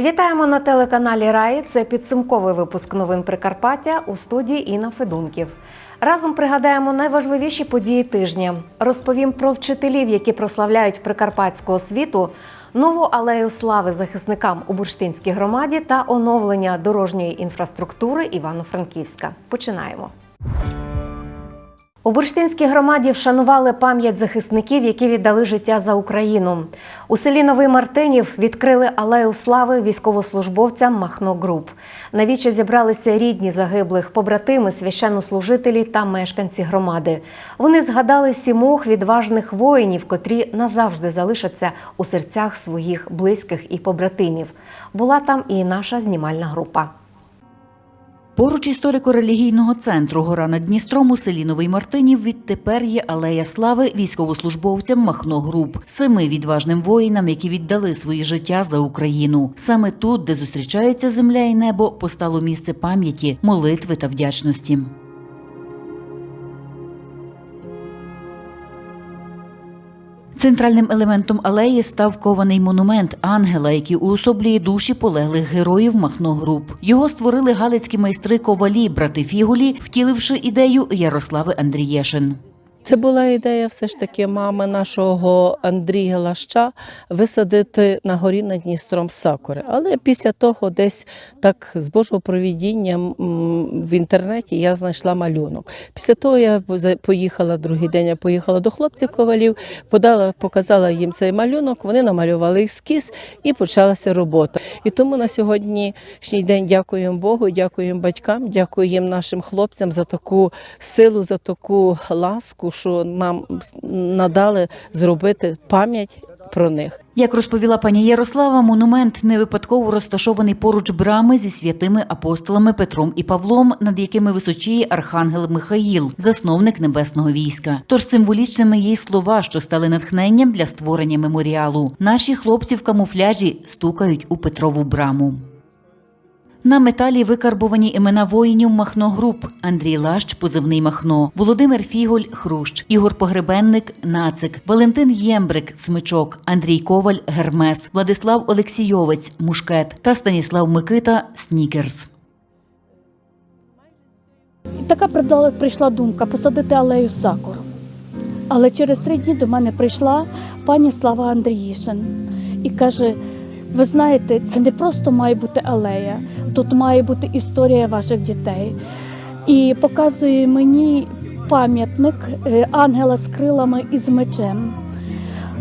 Вітаємо на телеканалі Раї. Це підсумковий випуск новин Прикарпаття у студії Інна Федунків. Разом пригадаємо найважливіші події тижня. Розповім про вчителів, які прославляють прикарпатську освіту, нову алею слави захисникам у бурштинській громаді та оновлення дорожньої інфраструктури Івано-Франківська. Починаємо. У бурштинській громаді вшанували пам'ять захисників, які віддали життя за Україну. У селі Новий Мартинів відкрили алею слави військовослужбовцям Махно Груп. На віче зібралися рідні загиблих, побратими, священнослужителі та мешканці громади. Вони згадали сімох відважних воїнів, котрі назавжди залишаться у серцях своїх близьких і побратимів. Була там і наша знімальна група. Поруч історико-релігійного центру Гора над Дністром у селі Новий Мартинів відтепер є алея слави військовослужбовцям Махно Груп, семи відважним воїнам, які віддали свої життя за Україну. Саме тут, де зустрічаються земля і небо, постало місце пам'яті, молитви та вдячності. Центральним елементом алеї став кований монумент ангела, який уособлює душі полеглих героїв Махно Груп. Його створили галицькі майстри ковалі, брати Фігулі, втіливши ідею Ярослави Андрієшин. Це була ідея все ж таки мами нашого Андрія Лаща висадити на горі над Дністром сакури. Але після того, десь так з Божого провідіння в інтернеті я знайшла малюнок. Після того я поїхала другий день, я поїхала до хлопців ковалів, подала, показала їм цей малюнок. Вони намалювали ескіз і почалася робота. І тому на сьогоднішній день дякуємо Богу, дякуємо батькам, дякуємо нашим хлопцям за таку силу, за таку ласку, що нам надали зробити пам'ять про них. Як розповіла пані Ярослава, монумент не випадково розташований поруч брами зі святими апостолами Петром і Павлом, над якими височіє архангел Михаїл, засновник небесного війська. Тож символічними є слова, що стали натхненням для створення меморіалу. Наші хлопці в камуфляжі стукають у Петрову браму. На металі викарбовані імена воїнів Махно Груп, Андрій Лащ, позивний Махно, Володимир Фіголь, Хрущ, Ігор Погребенник, Нацик, Валентин Ємбрик, Смичок, Андрій Коваль, Гермес, Владислав Олексійовець, Мушкет. Та Станіслав Микита, Снікерс. Така прийшла думка посадити алею сакур. Але через три дні до мене прийшла пані Слава Андріїшин і каже: ви знаєте, це не просто має бути алея, тут має бути історія ваших дітей. І показує мені пам'ятник е, ангела з крилами і з мечем.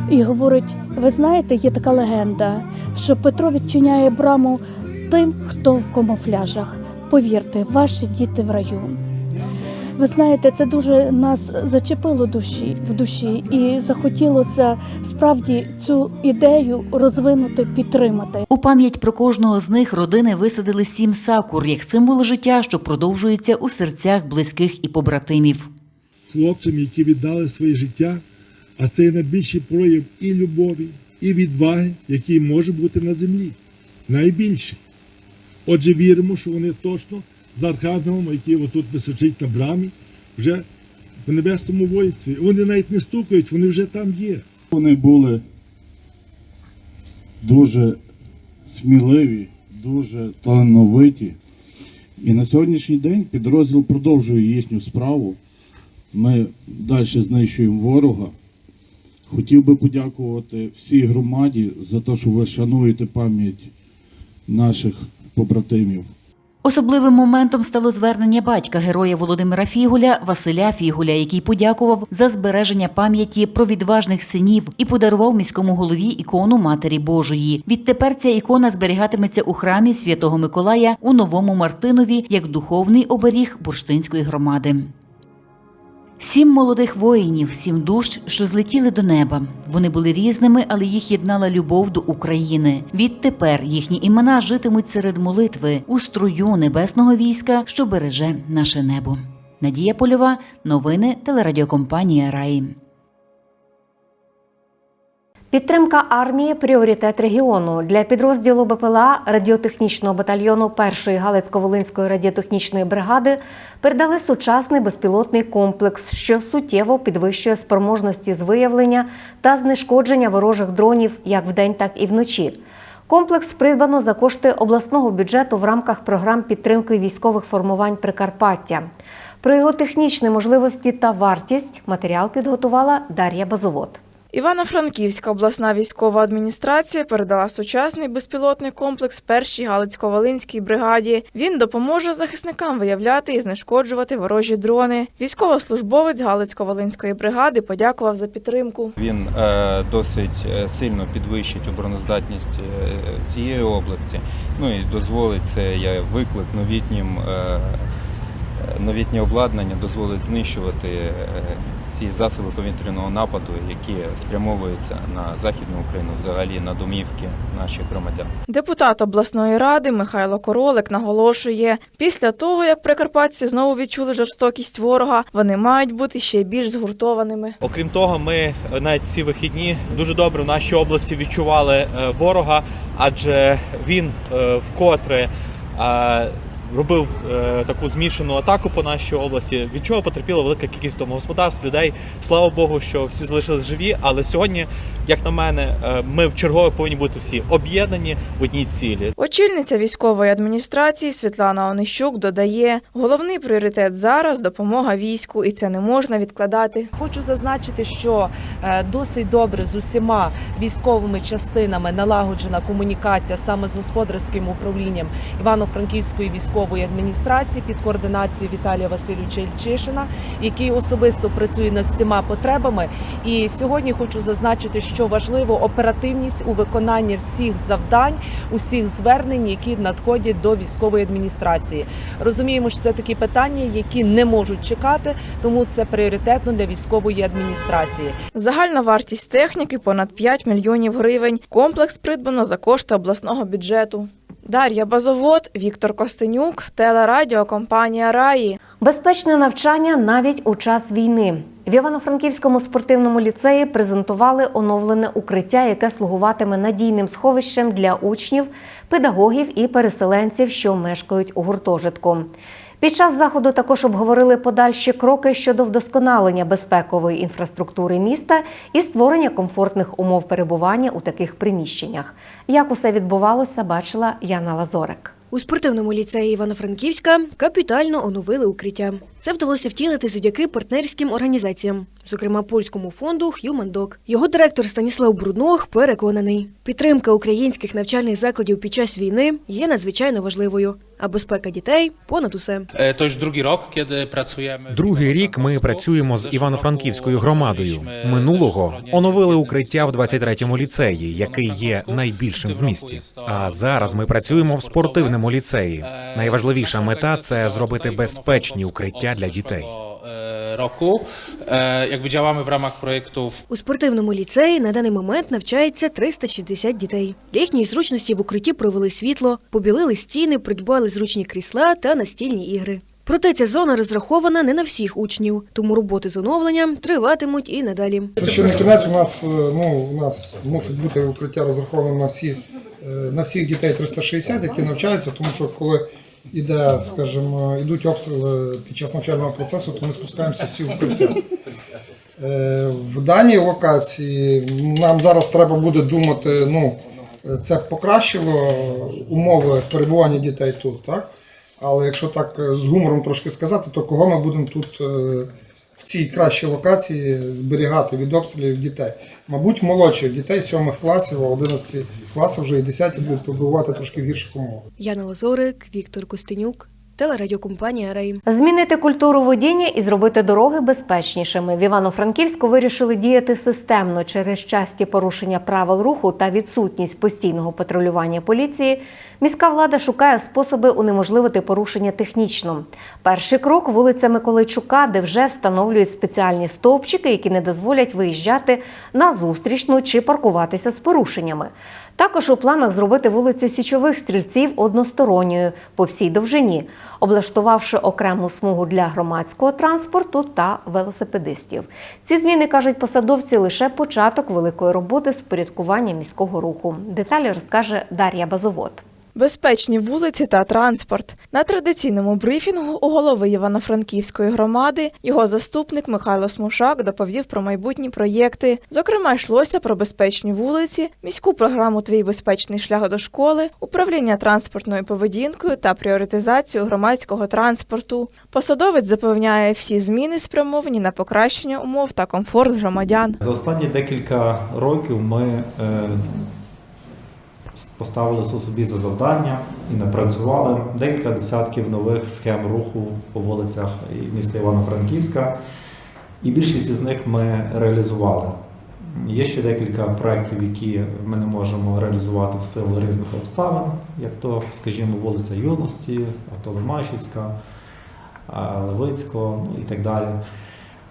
І говорить: ви знаєте, є така легенда, що Петро відчиняє браму тим, хто в камуфляжах. Повірте, ваші діти в раю. Ви знаєте, це дуже нас зачепило душі в душі, і захотілося справді цю ідею розвинути, підтримати. У пам'ять про кожного з них родини висадили сім сакур як символ життя, що продовжується у серцях близьких і побратимів. хлопцям, які віддали своє життя, а це є найбільший прояв і любові, і відваги, який може бути на землі. Найбільше. Отже, віримо, що вони точно з архангелом, який отут височить на брамі, вже в небесному воїнстві. Вони навіть не стукають, вони вже там є. Вони були дуже сміливі, дуже талановиті. І на сьогоднішній день підрозділ продовжує їхню справу. Ми далі знищуємо ворога. Хотів би подякувати всій громаді за те, що ви шануєте пам'ять наших побратимів. Особливим моментом стало звернення батька героя Володимира Фігуля Василя Фігуля, який подякував за збереження пам'яті про відважних синів і подарував міському голові ікону Матері Божої. Відтепер ця ікона зберігатиметься у храмі Святого Миколая у Новому Мартинові як духовний оберіг бурштинської громади. Сім молодих воїнів, сім душ, що злетіли до неба. Вони були різними, але їх єднала любов до України. Відтепер їхні імена житимуть серед молитви у струю небесного війська, що береже наше небо. Надія Польова, новини телерадіокомпанія Раї. Підтримка армії пріоритет регіону для підрозділу БПЛА радіотехнічного батальйону 1-ї Галицько-Волинської радіотехнічної бригади передали сучасний безпілотний комплекс, що суттєво підвищує спроможності з виявлення та знешкодження ворожих дронів як вдень, так і вночі. Комплекс придбано за кошти обласного бюджету в рамках програм підтримки військових формувань Прикарпаття. Про його технічні можливості та вартість матеріал підготувала Дар'я Базовод. Івано-Франківська обласна військова адміністрація передала сучасний безпілотний комплекс першій Галицько-Волинській бригаді. Він допоможе захисникам виявляти і знешкоджувати ворожі дрони. Військовослужбовець Галицько-Волинської бригади подякував за підтримку. Він е, досить е, сильно підвищить обороноздатність е, цієї області. Ну і дозволить це я виклик новітнім новітнє обладнання, дозволить знищувати ці засоби повітряного нападу, які спрямовуються на західну Україну, взагалі на домівки наших громадян. Депутат обласної ради Михайло Королик наголошує, після того як прикарпатці знову відчули жорстокість ворога, вони мають бути ще більш згуртованими. Окрім того, ми навіть ці вихідні дуже добре в нашій області відчували е, ворога, адже він е, вкотре е, робив е, таку змішану атаку по нашій області, від чого потерпіла велика кількість домогосподарств, людей. Слава Богу, що всі залишились живі. Але сьогодні, як на мене, е, ми в чергове повинні бути всі об'єднані в одній цілі. Очільниця військової адміністрації Світлана Онищук додає, головний пріоритет зараз допомога війську, і це не можна відкладати. Хочу зазначити, що е, досить добре з усіма військовими частинами налагоджена комунікація саме з господарським управлінням Івано-Франківської військової адміністрації під координацією Віталія Васильовича Ільчишина, який особисто працює над всіма потребами. І сьогодні хочу зазначити, що важливо оперативність у виконанні всіх завдань, усіх звернень, які надходять до військової адміністрації. Розуміємо, що це такі питання, які не можуть чекати, тому це пріоритетно для військової адміністрації. Загальна вартість техніки понад 5 мільйонів гривень. Комплекс придбано за кошти обласного бюджету. Дар'я Базовод, Віктор Костенюк, телерадіокомпанія Раї. Безпечне навчання навіть у час війни. В Івано-Франківському спортивному ліцеї презентували оновлене укриття, яке слугуватиме надійним сховищем для учнів, педагогів і переселенців, що мешкають у гуртожитку. Під час заходу також обговорили подальші кроки щодо вдосконалення безпекової інфраструктури міста і створення комфортних умов перебування у таких приміщеннях. Як усе відбувалося, бачила Яна Лазорик. У спортивному ліцеї Івано-Франківська капітально оновили укриття. Це вдалося втілити завдяки партнерським організаціям, зокрема польському фонду Human Dog. Його директор Станіслав Бруднох переконаний, підтримка українських навчальних закладів під час війни є надзвичайно важливою, а безпека дітей понад усе. To już drugi rok, kiedy pracujemy. Другий рік ми працюємо з Івано-Франківською громадою. Минулого оновили укриття в 23-му ліцеї, який є найбільшим в місті. А зараз ми працюємо в спортивному ліцеї. Найважливіша мета це зробити безпечні укриття для дітей. e, roku. E, Jakby działamy w ramach projektów У спортивному ліцеї на даний момент навчається 360 дітей. Для їхньої зручності в укритті провели світло, побілили стіни, придбали зручні крісла та настільні ігри. Проте ця зона розрахована не на всіх учнів, тому роботи з оновленням триватимуть і надалі. Ще не кінець. У нас е, ну у нас мусить бути укриття розраховане на всі е, на всіх дітей 360, які навчаються, тому що коли іде, скажімо, йдуть обстріли під час навчального процесу, то ми спускаємося всі в укриття. Е, В даній локації нам зараз треба буде думати, ну це покращило умови перебування дітей тут, так? Але якщо так е, з гумором трошки сказати, то кого ми будемо тут е, в цій кращій локації зберігати від обстрілів дітей? Мабуть, молодших дітей 7 класів, а 11 класів вже і 10 будуть побувати трошки в гірших умовах. Яна Лазорик, Віктор Костенюк, телерадіокомпанія Рей. Змінити культуру водіння і зробити дороги безпечнішими. В Івано-Франківську вирішили діяти системно через часті порушення правил руху та відсутність постійного патрулювання поліції. Міська влада шукає способи унеможливити порушення технічно. Перший крок вулиця Миколайчука, де вже встановлюють спеціальні стовпчики, які не дозволять виїжджати на зустрічну чи паркуватися з порушеннями. Також у планах зробити вулицю Січових стрільців односторонньою по всій довжині, облаштувавши окрему смугу для громадського транспорту та велосипедистів. Ці зміни кажуть посадовці лише початок великої роботи з порядкування міського руху. Деталі розкаже Дар'я Базовод. Безпечні вулиці та транспорт. На традиційному брифінгу у голови Івано-Франківської громади його заступник Михайло Смушак доповів про майбутні проєкти. Зокрема, йшлося про безпечні вулиці, міську програму Твій безпечний шлях до школи, управління транспортною поведінкою та пріоритизацію громадського транспорту. Посадовець запевняє, всі зміни спрямовані на покращення умов та комфорт громадян. За останні декілька років ми е, поставили собі за завдання і напрацювали декілька десятків нових схем руху по вулицях міста Івано-Франківська, і більшість із них ми реалізували. Є ще декілька проєктів, які ми не можемо реалізувати в силу різних обставин, як то, скажімо, вулиця Юності, Автоломашівська, Левицького ну, і так далі.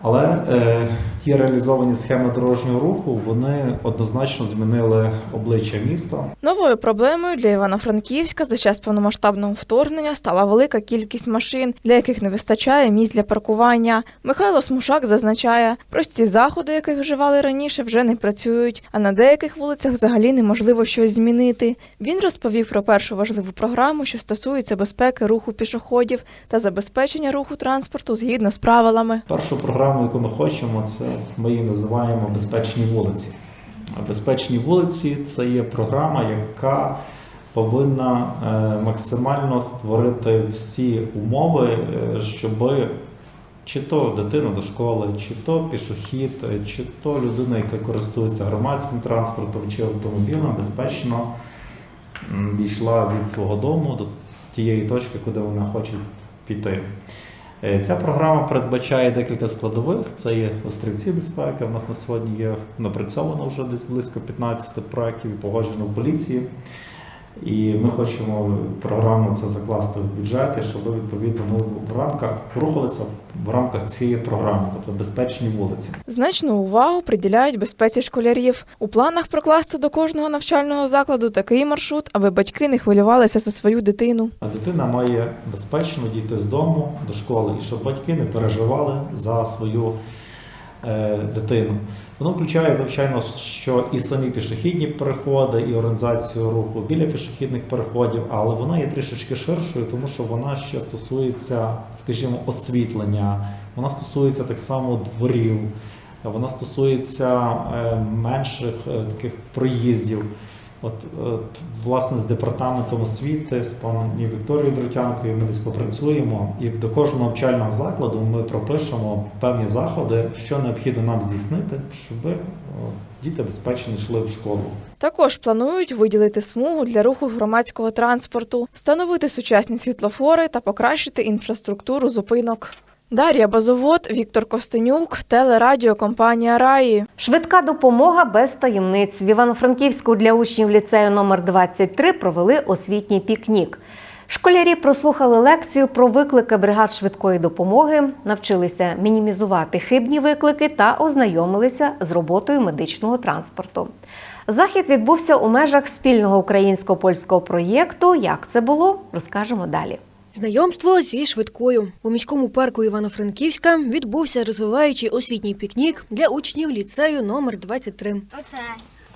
Але е, ті реалізовані схеми дорожнього руху вони однозначно змінили обличчя міста. Новою проблемою для Івано-Франківська за час повномасштабного вторгнення стала велика кількість машин, для яких не вистачає місць для паркування. Михайло Смушак зазначає, прості заходи, яких вживали раніше, вже не працюють, а на деяких вулицях взагалі неможливо щось змінити. Він розповів про першу важливу програму, що стосується безпеки руху пішоходів та забезпечення руху транспорту згідно з правилами. Першу програму, яку ми хочемо, це ми її називаємо безпечні вулиці. Безпечні вулиці це є програма, яка повинна е, максимально створити всі умови, е, щоб чи то дитина до школи, чи то пішохід, е, чи то людина, яка користується громадським транспортом чи автомобілем, безпечно дійшла від свого дому до тієї точки, куди вона хоче піти. Е, Ця програма передбачає декілька складових. Це є острівці безпеки. У нас на сьогодні є напрацьовано вже десь близько 15 проєктів і погоджено в поліції. І ми хочемо програму це закласти в бюджети, щоб відповідно ми в рамках рухалися в рамках цієї програми, тобто безпечні вулиці. Значну увагу приділяють безпеці школярів. У планах прокласти до кожного навчального закладу такий маршрут, аби батьки не хвилювалися за свою дитину. А дитина має безпечно дійти з дому до школи, і щоб батьки не переживали за свою дитину. Воно включає, звичайно, що і самі пішохідні переходи, і організацію руху біля пішохідних переходів, але вона є трішечки ширшою, тому що вона ще стосується, скажімо, освітлення, вона стосується так само дворів, вона стосується е, менших е, таких проїздів. От, от, власне, з департаментом освіти, з пані Вікторією Дротянкою ми десь попрацюємо, і до кожного навчального закладу ми пропишемо певні заходи, що необхідно нам здійснити, щоб діти безпечно йшли в школу. Також планують виділити смугу для руху громадського транспорту, встановити сучасні світлофори та покращити інфраструктуру зупинок. Дар'я Базовод, Віктор Костенюк, телерадіокомпанія Раї. Швидка допомога без таємниць. В Івано-Франківську для учнів ліцею номер 23 провели освітній пікнік. Школярі прослухали лекцію про виклики бригад швидкої допомоги, навчилися мінімізувати хибні виклики та ознайомилися з роботою медичного транспорту. Захід відбувся у межах спільного українсько-польського проєкту. Як це було, розкажемо далі. Знайомство зі швидкою у міському парку Івано-Франківська відбувся розвиваючий освітній пікнік для учнів ліцею номер 23. Оце.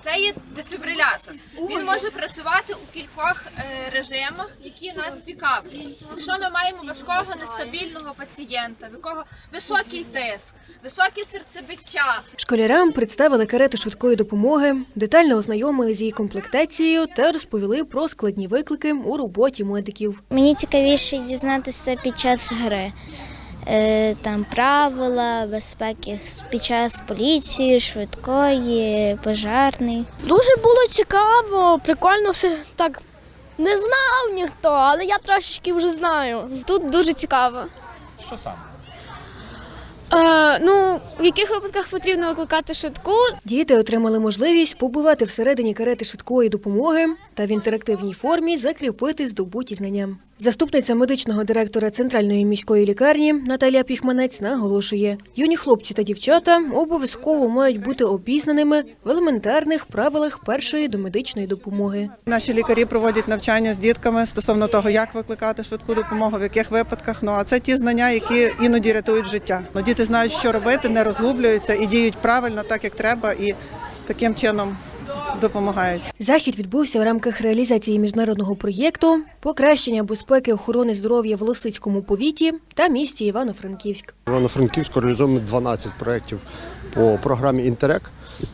Це є дефібрилятор. Він може працювати у кількох е, режимах, які нас цікавлять. Якщо ми маємо важкого нестабільного пацієнта, в якого високий тиск, високе серцебиття, Школярам представили карету швидкої допомоги, детально ознайомили з її комплектацією та розповіли про складні виклики у роботі медиків. Мені цікавіше дізнатися під час гри. Е, Там правила безпеки під час поліції, швидкої, пожарний. Дуже було цікаво, прикольно все так. Не знав ніхто, але я трошечки вже знаю. Тут дуже цікаво. Що саме? Е, ну, в яких випадках потрібно викликати швидку? Діти отримали можливість побувати всередині карети швидкої допомоги та в інтерактивній формі закріпити здобуті знання. Заступниця медичного директора центральної міської лікарні Наталія Піхманець наголошує: юні хлопці та дівчата обов'язково мають бути обізнаними в елементарних правилах першої домедичної допомоги. Наші лікарі проводять навчання з дітками стосовно того, як викликати швидку допомогу, в яких випадках. Ну а це ті знання, які іноді рятують життя. Ну, діти знають, що робити, не розгублюються і діють правильно, так як треба, і таким чином допомагають. Захід відбувся в рамках реалізації міжнародного проєкту покращення безпеки охорони здоров'я в Лосицькому повіті та місті Івано-Франківськ. Івано-Франківську реалізуємо 12 проєктів по програмі Інтерек,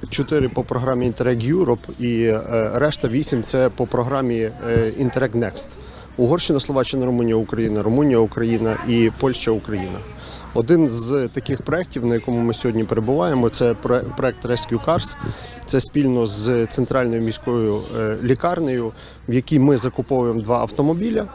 4 по програмі Інтерек Юроп і е, решта 8 це по програмі Інтерек Next. Угорщина, Словаччина, Румунія, Україна, Румунія, Україна і Польща, Україна. Один з таких проєктів, на якому ми сьогодні перебуваємо, це проєкт Rescue Cars. Це спільно з центральною міською е, лікарнею, в якій ми закуповуємо два автомобіля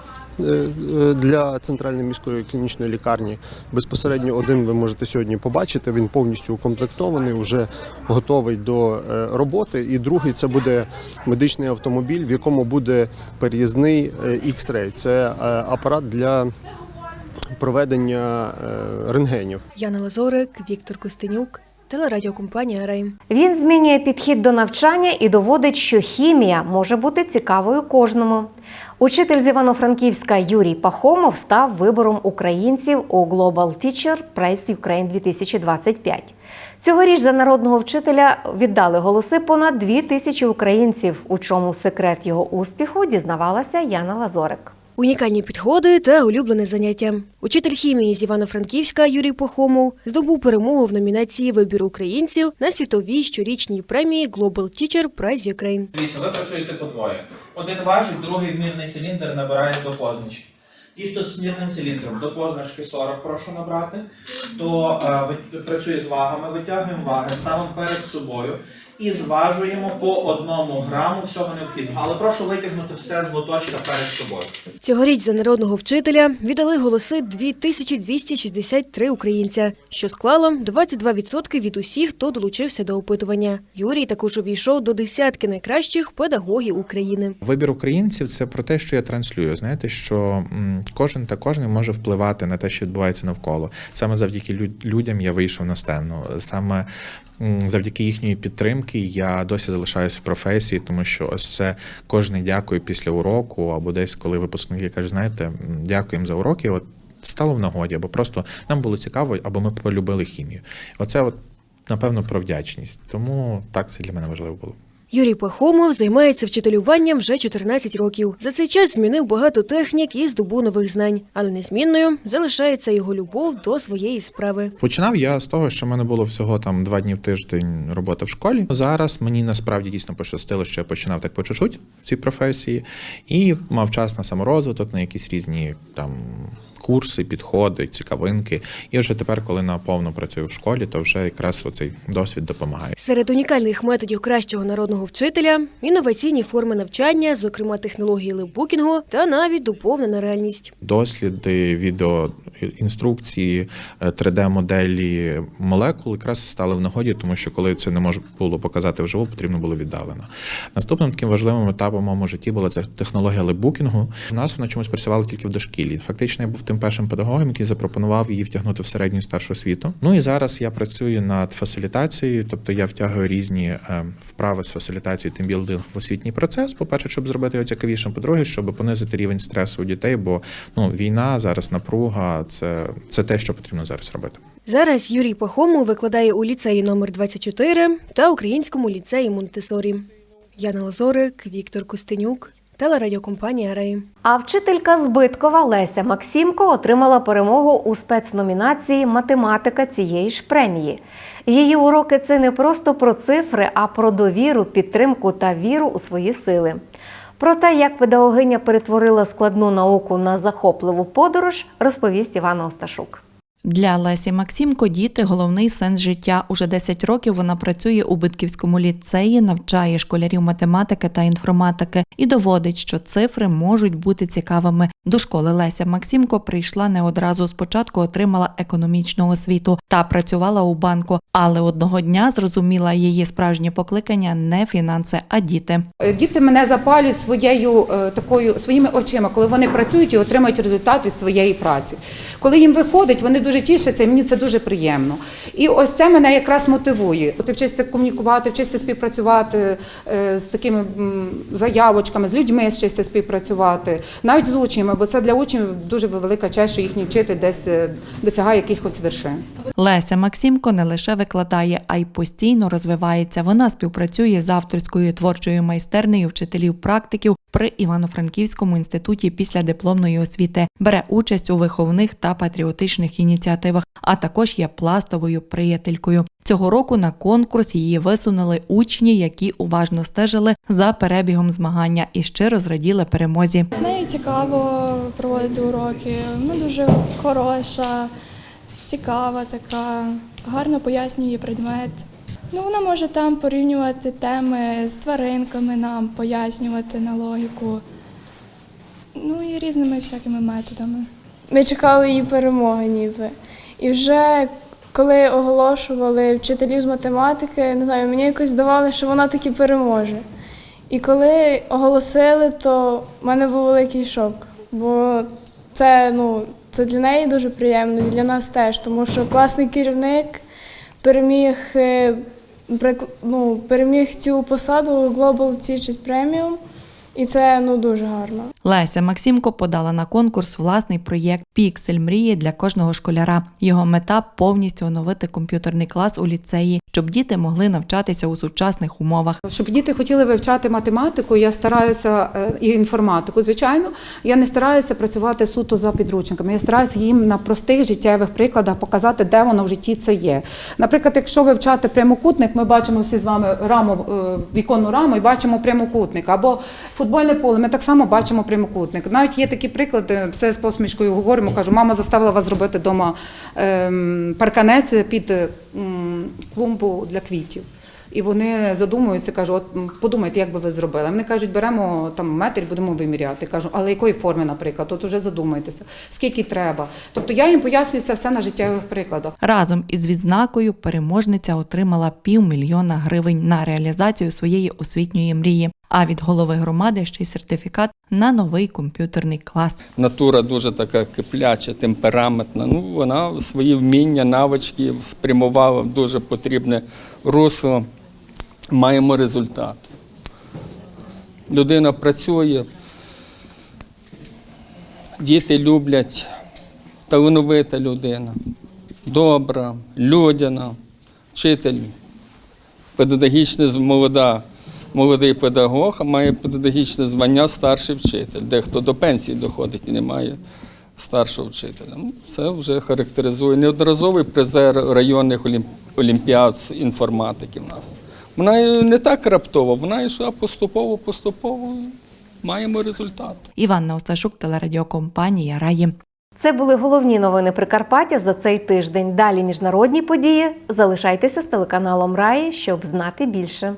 е, е, для центральної міської клінічної лікарні. Безпосередньо один ви можете сьогодні побачити. Він повністю укомплектований, вже готовий до роботи. І другий це буде медичний автомобіль, в якому буде переїзний X-Ray. Це апарат для проведення е, рентгенів. Яна Лазорик, Віктор Костенюк, телерадіокомпанія Рейм. Він змінює підхід до навчання і доводить, що хімія може бути цікавою кожному. Учитель з Івано-Франківська Юрій Пахомов став вибором українців у Global Teacher Prize Ukraine 2025. Цьогоріч за народного вчителя віддали голоси понад дві тисячі українців. У чому секрет його успіху дізнавалася Яна Лазорик. Унікальні підходи та улюблене заняття. Учитель хімії з Івано-Франківська Юрій Пахомов здобув перемогу в номінації Вибір українців на світовій щорічній премії Global Teacher Prize Ukraine. Ви працюєте по двоє. Один важить, другий мірний циліндр набирає до позначки. Ті, хто з мірним циліндром до позначки 40 прошу набрати, то е, працює з вагами, витягуємо ваги, ставимо перед собою і зважуємо по одному граму всього необхідного. Але прошу витягнути все з лоточка перед собою. Цьогоріч за народного вчителя віддали голоси 2263 українця, що склало 22% від усіх, хто долучився до опитування. Юрій також увійшов до десятки найкращих педагогів України. Вибір українців це про те, що я транслюю. Знаєте, що кожен та кожен може впливати на те, що відбувається навколо. Саме завдяки людям я вийшов на сцену. Саме завдяки їхньої підтримки я досі залишаюсь в професії, тому що ось це кожний дякую після уроку, або десь коли випускники кажуть, знаєте, дякуємо за уроки. От стало в нагоді, або просто нам було цікаво, або ми полюбили хімію. Оце от. Напевно, про вдячність. Тому так це для мене важливо було. Юрій Пахомов займається вчителюванням вже 14 років. За цей час змінив багато технік і здобув нових знань, але незмінною залишається його любов до своєї справи. Починав я з того, що в мене було всього там два дні в тиждень роботи в школі. Зараз мені насправді дійсно пощастило, що я починав так по чуть-чуть в цій професії і мав час на саморозвиток, на якісь різні там. Курси, підходи, цікавинки. І вже тепер, коли наповно працюю в школі, то вже якраз оцей досвід допомагає. Серед унікальних методів кращого народного вчителя інноваційні форми навчання, зокрема технології лепбукінгу та навіть доповнена реальність. Досліди, відеоінструкції, 3D-моделі молекул якраз стали в нагоді, тому що коли це не можна було показати вживу, потрібно було віддалено. Наступним таким важливим етапом в моєму житті була ця технологія лепбукінгу. У нас вона чомусь працювала тільки в дошкіллі. Фактично, я був тим першим педагогом, який запропонував її втягнути в середню старшу освіту. Ну і зараз я працюю над фасилітацією, тобто я втягую різні е, вправи з фасилітації тимбілдинг в освітній процес. По-перше, щоб зробити його цікавішим, по-друге, щоб понизити рівень стресу у дітей, бо ну війна зараз напруга, це, це те, що потрібно зараз робити. Зараз Юрій Пахомов викладає у ліцеї номер 24 та українському ліцеї Монтесорі. Яна Лазорик, Віктор Костенюк, телерадіокомпанія Рей. А вчителька Збиткова Леся Максимко отримала перемогу у спецномінації Математика цієї ж премії. Її уроки це не просто про цифри, а про довіру, підтримку та віру у свої сили. Про те, як педагогиня перетворила складну науку на захопливу подорож, розповість Івана Осташук. Для Лесі Максимко діти головний сенс життя. Уже 10 років вона працює у Битківському ліцеї, навчає школярів математики та інформатики і доводить, що цифри можуть бути цікавими. До школи Леся Максимко прийшла не одразу. Спочатку отримала економічну освіту та працювала у банку, але одного дня зрозуміла її справжнє покликання не фінанси, а діти. Діти мене запалюють своєю е, такою своїми очима, коли вони працюють і отримують результат від своєї праці. Коли їм виходить, вони дуже тішаться, і мені це дуже приємно. І ось це мене якраз мотивує. Ти вчишся комунікувати, вчишся співпрацювати е, з такими заявочками, з людьми вчишся співпрацювати, навіть з учнями, бо це для учнів дуже велика честь, що їхній вчитель десь е, досягає якихось вершин. Леся Максимко не лише викладає, а й постійно розвивається. Вона співпрацює з авторською творчою майстернею вчителів-практиків при Івано-Франківському інституті післядипломної освіти, бере участь у виховних та патріотичних ініціативах, а також є пластовою приятелькою. Цього року на конкурс її висунули учні, які уважно стежили за перебігом змагання і щиро зраділи перемозі. З нею цікаво проводити уроки. Вона дуже хороша, цікава така, гарно пояснює предмет. Ну, вона може там порівнювати теми з тваринками, нам пояснювати на логіку. Ну і різними всякими методами. Ми чекали її перемоги ніби. І вже коли оголошували вчителів з математики, не знаю, мені якось здавалося, що вона таки переможе. І коли оголосили, то в мене був великий шок, бо це, ну, це для неї дуже приємно і для нас теж, тому що класний керівник переміг, е, ну, переміг цю посаду Global Teachers Premium, і це ну, дуже гарно. Леся Максимко подала на конкурс власний проєкт Піксель мрії для кожного школяра. Його мета повністю оновити комп'ютерний клас у ліцеї, щоб діти могли навчатися у сучасних умовах. Щоб діти хотіли вивчати математику, я стараюся е, і інформатику, звичайно. Я не стараюся працювати суто за підручниками. Я стараюся їм на простих життєвих прикладах показати, де воно в житті це є. Наприклад, якщо вивчати прямокутник, ми бачимо всі з вами раму, е, віконну раму і бачимо прямокутник. Або футбольне поле, ми так само бачимо прямокутник. Навіть є такі приклади, все з посмішкою говоримо. Кажу, мама заставила вас зробити вдома ем, парканець під клумбу для квітів. І вони задумуються, кажуть, от подумайте, як би ви зробили. Вони кажуть, беремо там метр, будемо виміряти. Кажу, але якої форми, наприклад, от уже задумайтеся, скільки треба. Тобто я їм пояснюю це все на життєвих прикладах. Разом із відзнакою переможниця отримала півмільйона гривень на реалізацію своєї освітньої мрії. А від голови громади ще й сертифікат на новий комп'ютерний клас. натура дуже така кипляча, темпераментна. Ну, вона свої вміння, навички спрямувала в дуже потрібне русло. Маємо результат. Людина працює, діти люблять, талановита людина, добра, людяна, вчитель, педагогічне молода. Молодий педагог, а має педагогічне звання старший вчитель. Дехто до пенсії доходить і не має старшого вчителя. Ну, Це вже характеризує неодноразовий призер районних олімпіад інформатики в нас. Вона не так раптово, вона йшла поступово, поступово. Маємо результат. Іванна Осташук, телерадіокомпанія Раї. Це були головні новини Прикарпаття за цей тиждень. Далі міжнародні події. Залишайтеся з телеканалом Раї, щоб знати більше.